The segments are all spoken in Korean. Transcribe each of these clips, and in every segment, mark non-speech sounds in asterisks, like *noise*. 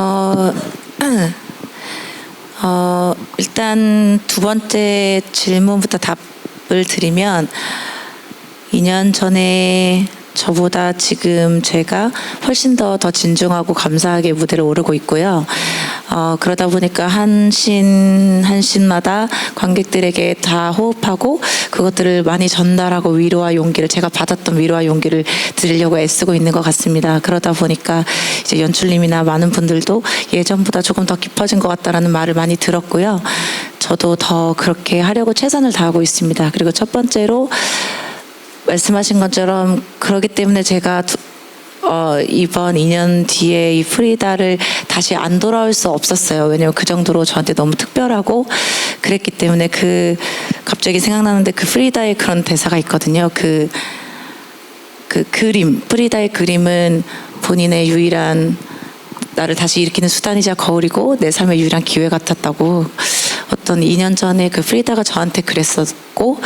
어, *clears throat* 어, 일단 두 번째 질문부터 답을 드리면 2년 전에 저보다 지금 제가 훨씬 더 더 진중하고 감사하게 무대를 오르고 있고요. 어, 그러다 보니까 한 신, 한 신마다 관객들에게 다 호흡하고 그것들을 많이 전달하고 위로와 용기를 제가 받았던 위로와 용기를 드리려고 애쓰고 있는 것 같습니다. 그러다 보니까 이제 연출님이나 많은 분들도 예전보다 조금 더 깊어진 것 같다라는 말을 많이 들었고요. 저도 더 그렇게 하려고 최선을 다하고 있습니다. 그리고 첫 번째로 말씀하신 것처럼 그러기 때문에 제가 두- 어, 이번 2년 뒤에 이 프리다를 다시 안 돌아올 수 없었어요. 왜냐면 그 정도로 저한테 너무 특별하고 그랬기 때문에 그 갑자기 생각나는데 그 프리다의 그런 대사가 있거든요. 그, 그 그림, 프리다의 그림은 본인의 유일한 나를 다시 일으키는 수단이자 거울이고 내 삶의 유일한 기회 같았다고 어떤 2년 전에 그 프리다가 저한테 그랬었고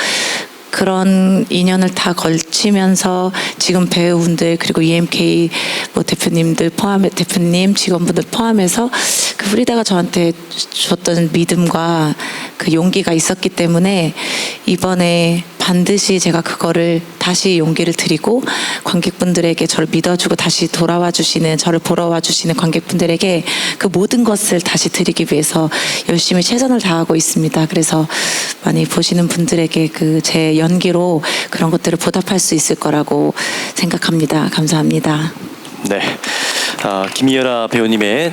그런 인연을 다 걸치면서 지금 배우분들 그리고 EMK 뭐 대표님들 포함해 대표님 직원분들 포함해서 그 프리다가 저한테 줬던 믿음과 그 용기가 있었기 때문에 이번에 반드시 제가 그거를 다시 용기를 드리고 관객분들에게 저를 믿어주고 다시 돌아와 주시는 저를 보러 와 주시는 관객분들에게 그 모든 것을 다시 드리기 위해서 열심히 최선을 다하고 있습니다. 그래서 많이 보시는 분들에게 그 제 연기로 그런 것들을 보답할 수 있을 거라고 생각합니다. 감사합니다. 네. 아, 김이연아 배우님의